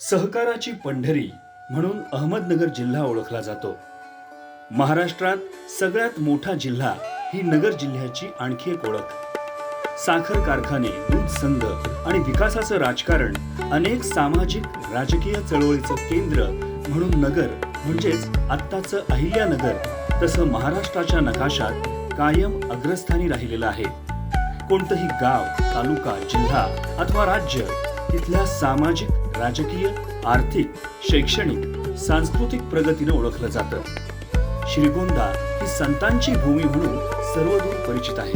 सहकाराची पंढरी म्हणून अहमदनगर जिल्हा ओळखला जातो. महाराष्ट्रात सगळ्यात मोठा जिल्हा ही नगर जिल्ह्याची आणखी एक ओळख. साखर कारखाने दूध संघ आणि विकासाचं राजकारण अनेक सामाजिक राजकीय चळवळीचं केंद्र म्हणून नगर म्हणजेच आत्ताचं अहिल्यानगर तसं महाराष्ट्राच्या नकाशात कायम अग्रस्थानी राहिलेलं आहे. कोणतंही गाव तालुका जिल्हा अथवा राज्य तिथल्या सामाजिक राजकीय आर्थिक शैक्षणिक सांस्कृतिक प्रगतीनं ओळखलं जातं. श्रीगोंदा ही संतांची भूमी म्हणून सर्वदूर परिचित आहे.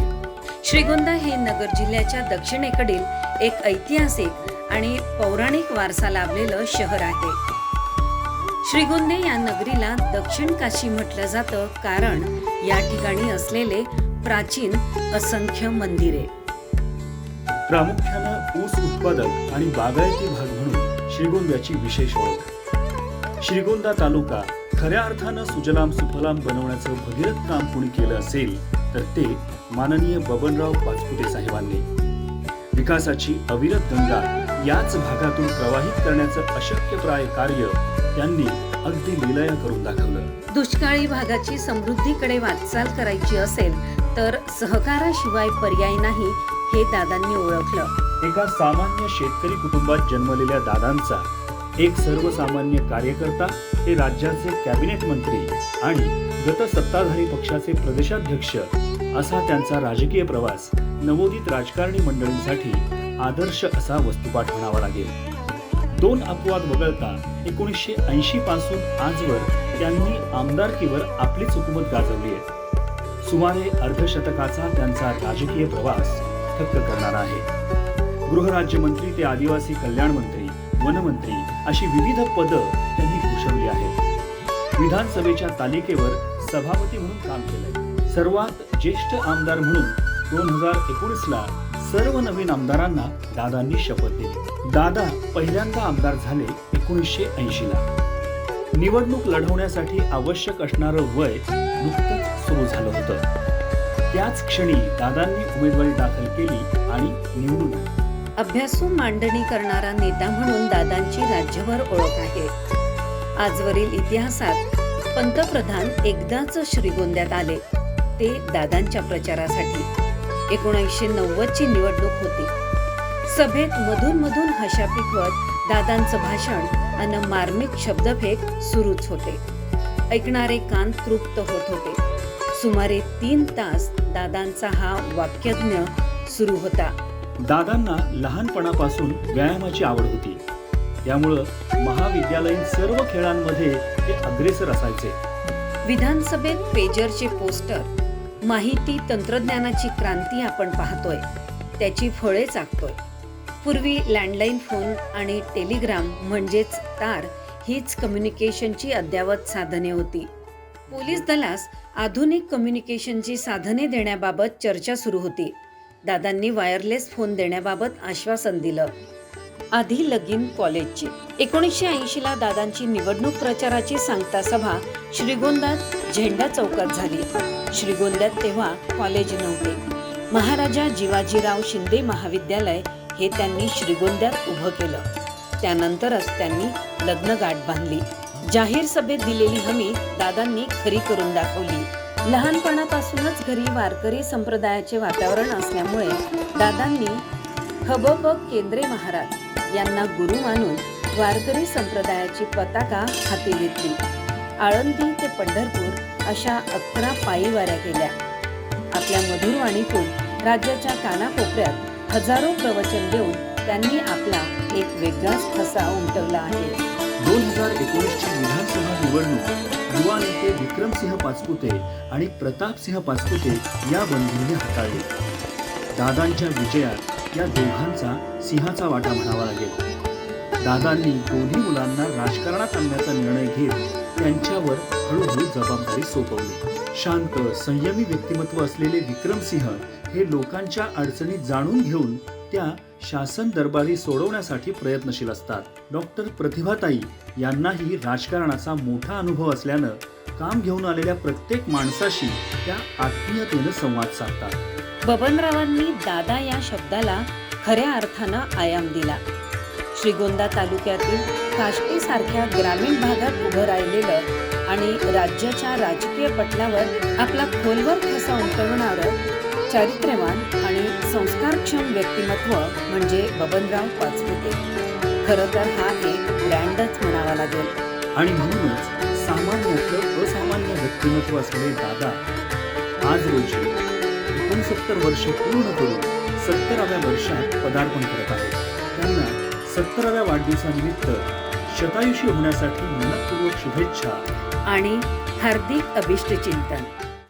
श्रीगोंदा हे नगर जिल्ह्याच्या दक्षिणेकडील एक ऐतिहासिक आणि पौराणिक वारसा लाभलेलं शहर आहे. श्रीगोंदे या नगरीला दक्षिण काशी म्हटलं जातं कारण या ठिकाणी असलेले प्राचीन असंख्य मंदिरे. प्रामुख्यानं ऊस उत्पादक आणि बागायती भाग श्रीगोंद्याची विशेष ओळख. श्रीगोंदा तालुका खऱ्या अर्थानं सुजलाम सुफलाम बनवण्याचं भगीरथ काम कुणी केलं असेल तर ते माननीय बबनराव पाचपुते साहेबांनी. विकासाची अविरत गंगा याच भागातून प्रवाहित करण्याचं अशक्यप्राय कार्य त्यांनी अगदी लिलया करून दाखवलं. दुष्काळी भागाची समृद्धीकडे वाटचाल करायची असेल तर सहकाराशिवाय पर्याय नाही हे दादांनी ओळखलं. एका सामान्य शेतकरी कुटुंबात जन्मलेल्या दादांचा एक सर्वसामान्य कार्यकर्ता हे राज्याचे कॅबिनेट मंत्री आणि गत सत्ताधारी पक्षाचे प्रदेशाध्यक्ष असा त्यांचा राजकीय प्रवास नवोदित राजकारणी मंडळींसाठी आदर्श असा वस्तुपाठ म्हणावा लागेल. दोन अपवाद वगळता एकोणीसशे ऐंशी पासून आजवर त्यांनी आमदारकीवर आपलीच हुकूमत गाजवली आहे. सुमारे अर्धशतकाचा त्यांचा राजकीय प्रवास थक्क करणार आहे. गृहराज्यमंत्री ते आदिवासी कल्याण मंत्री वनमंत्री अशी विविध पदं त्यांनी भूषवली आहेत. विधानसभेच्या तालिकेवर सभापती म्हणून काम केलंय. सर्वात ज्येष्ठ आमदार म्हणून दोन हजार एकोणीस ला सर्व नवीन आमदारांना दादांनी शपथ दिली. दादा पहिल्यांदा आमदार झाले एकोणीसशे ऐंशी ला निवडणूक लढवण्यासाठी आवश्यक असणारं वय नुकतंच सुरू झालं होतं. त्याच क्षणी दादांनी उमेदवारी दाखल केली आणि निवडून अभ्यासू मांडणी करणारा नेता म्हणून दादांची राज्यभर ओळख आहे. आजवरील इतिहासात पंतप्रधान एकदाच श्रीगोंद्यात आले. ते दादांच्या प्रचारासाठी. एकोणीसशे नव्वद ची निवडणूक होती. सभेत मधून मधून हशा पिकवत दादांचं भाषण आणि मार्मिक शब्दफेक सुरूच होते. ऐकणारे कान तृप्त होत होते. सुमारे तीन तास दादांचा हा वाक्यज्ञ सुरू होता. दादांना लहानपणापासून व्यायामाची आवड होती. त्यामुळं महाविद्यालयीन सर्व खेळांमध्ये ते अग्रेसर असायचे. विधानसभेत पेजरचे पोस्टर माहिती तंत्रज्ञानाची क्रांती आपण पाहतोय त्याची फळे चाकतोय पूर्वी लँडलाईन फोन आणि टेलिग्राम म्हणजेच तार हीच कम्युनिकेशनची अद्यावत साधने होती. पोलीस दलास आधुनिक कम्युनिकेशनची साधने देण्याबाबत चर्चा सुरू होती. दादांनी वायरलेस फोन देण्याबाबत आश्वासन दिलं. आधी लगीन कॉलेजची एकोणीसशे ऐंशी ला दादांची निवडणूक प्रचाराची सांगता सभा श्रीगोंद्यात झेंडा चौकात झाली. श्रीगोंद्यात तेव्हा कॉलेज नव्हते. महाराजा जिवाजीराव शिंदे महाविद्यालय हे त्यांनी श्रीगोंद्यात उभं केलं. त्यानंतरच त्यांनी लग्नगाठ बांधली. जाहीर सभेत दिलेली हमी दादांनी खरी करून दाखवली. लहानपणापासूनच घरी वारकरी संप्रदायाचे वातावरण असल्यामुळे दादांनी हबब केंद्रे महाराज यांना गुरु मानून वारकरी संप्रदायाची पताका हाती घेतली. आळंदी ते पंढरपूर अशा अकरा पायी वाऱ्या केल्या आपल्या मधुरवाणीतून राज्याच्या कानाकोपऱ्यात हजारो प्रवचन देऊन त्यांनी आपला एक वेगळाच ठसा उमटवला आहे. दोन हजार एकोणीसची विधानसभा निवडणूक युवा नेते विक्रमसिंह पाचपुते आणि प्रतापसिंह पाचपुते या बंधूंनी हाताळले. दादांच्या विजयात या दोघांचा सिंहाचा वाटा म्हणावा लागेल. दादांनी दोन्ही मुलांना राजकारणात आणण्याचा निर्णय घेत त्यांच्यावर हळूहळू जबाबदारी सोपवली. शांत संयमी व्यक्तिमत्व असलेले विक्रमसिंह हे लोकांच्या अडचणी जाणून घेऊन त्या शासन दरबारी सोडवण्यासाठी प्रयत्नशील असतात. डॉक्टर प्रतिभाताई यांनाही राजकारणाचा मोठा अनुभव असल्यानं काम घेऊन आलेल्या प्रत्येक माणसाशी त्या आत्मीयतेनं संवाद साधतात. बबनरावांनी दादा या शब्दाला खऱ्या अर्थानं आयाम दिला. श्रीगोंदा तालुक्यातील काष्टीसारख्या ग्रामीण भागात उभं राहिलेलं आणि राज्याच्या राजकीय पटलावर आपला खोलवर ठसा उमटवणारं चारित्र्यवान आणि संस्कारक्षम व्यक्तिमत्व म्हणजे बबनराव पाचपुते. खरं तर हा एक ब्रँडच म्हणावा लागेल. आणि म्हणूनच सामान्यातलं असामान्य व्यक्तिमत्व असलेले दादा आज रोजी एकोणसत्तर वर्ष पूर्ण करून सत्तराव्या वर्षात पदार्पण करत आहेत. त्यांना सत्तराव्या वाढदिवसानिमित्त शतायुषी होण्यासाठी मनपूर्वक शुभेच्छा. आणि हार्दिक अभिष्टचिंतन.